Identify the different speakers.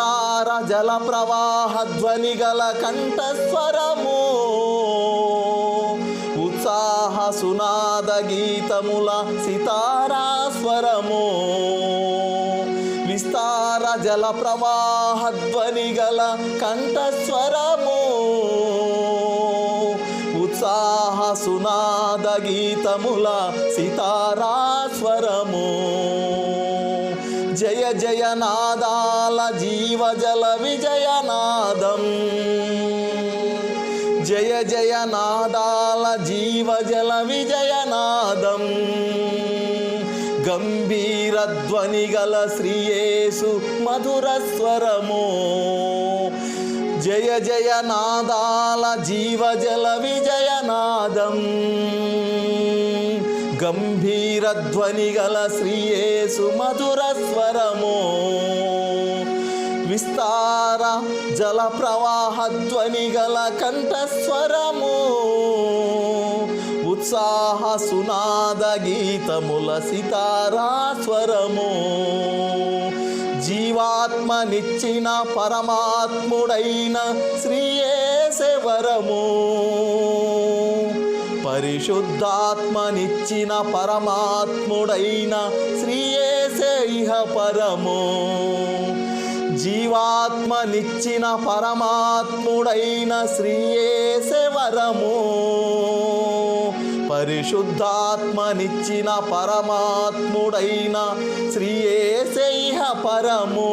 Speaker 1: విస్తార జల ప్రవాహ ధ్వని గల కంఠస్వరము. ఉత్సాహ సునాద గీతముల సితారా స్వరము విస్తార జల ప్రవాహ ధ్వని గల కంఠస్వరము. ఉత్సాహ సునాద గీతముల సితారా స్వరము జయ జయ నాదాల జీవజల విజయనాదం జయ జయ నాదాల జీవజల విజయనాదం గంభీర ధ్వని గల శ్రీయేసు మధుర స్వరము. జయ జయ నాదాల జీవజల విజయనాదం గంభీరధ్వనిగల గల శ్రీయేసు మధుర స్వరము. విస్తార జల ప్రవాహ ధ్వని గల కంఠస్వరము ఉత్సాహ సునాద గీతముల సితారా స్వరము. జీవాత్మనిచ్చిన పరమాత్ముడైన శ్రీయేసే వరము. పరిశుద్ధాత్మనిచ్చిన పరమాత్ముడైన శ్రీయేసే ఇహ పరము. జీవాత్మనిచ్చిన పరమాత్ముడైన శ్రీయేసే వరము. పరిశుద్ధాత్మనిచ్చిన పరమాత్ముడైన శ్రీయేసే ఇహ పరము.